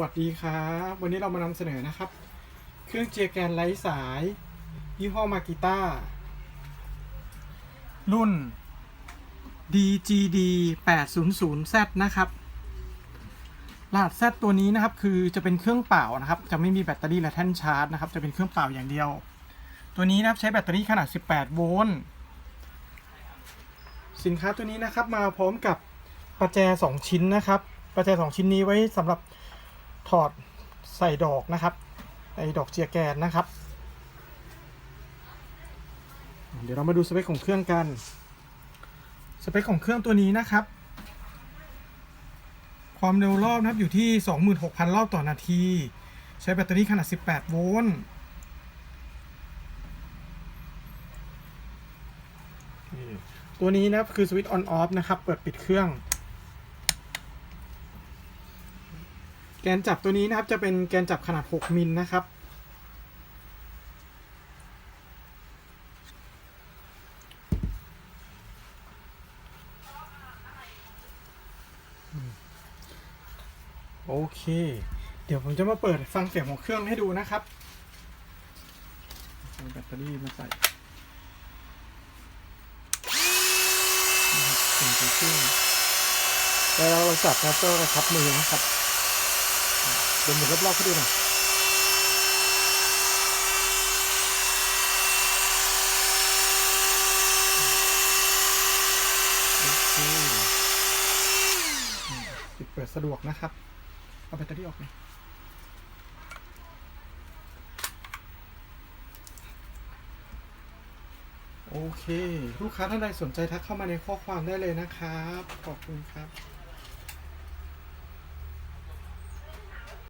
วัสดีครับ วันนี้เรามานำเสนอนะครับ เครื่องเจียแกนไร้สาย ยี่ห้อมากิต้า รุ่น DGD 800Z นะครับรหัส Z ตัวนี้นะครับคือจะเป็นเครื่องเปล่านะครับ จะไม่มีแบตเตอรี่และแท่นชาร์จนะครับ จะเป็นเครื่องเปล่าอย่างเดียว ตัวนี้นะครับใช้แบตเตอรี่ขนาด 18 โวลต์ สินค้าตัวนี้นะครับมาพร้อมกับประแจ 2 ชิ้นนะครับ ประแจ 2 ชิ้นนี้ไว้สำหรับ ถอดใส่ดอกนะครับไอ้ดอกเจียแกนนะครับ เดี๋ยวเรามาดูสเปคของเครื่องกัน สเปคของเครื่องตัวนี้นะครับ ความเร็วรอบนะครับอยู่ที่ 26,000 รอบต่อนาที ใช้แบตเตอรี่ขนาด 18 โวลต์ตัวนี้นะครับคือสวิตช์ออนออฟนะครับ เปิดปิดเครื่อง แกนจับตัวนี้นะครับจะเป็นแกนจับขนาด 6 มิลนะครับ โอเค เดี๋ยวผมจะมาเปิดฟังเสียงของเครื่องให้ดูนะครับเอาแบตเตอรี่มาใส่เสียงของเครื่องแล้วเราจับแล้วก็กระชับมือนะครับ เดินหมุนรอบๆให้ดูหน่อยโอเปิดเปิดสะดวกนะครับ เอาแบตเตอรี่ออกเลยโอเค ลูกค้าท่านใดสนใจทักเข้ามาในข้อความได้เลยนะครับ ขอบคุณครับ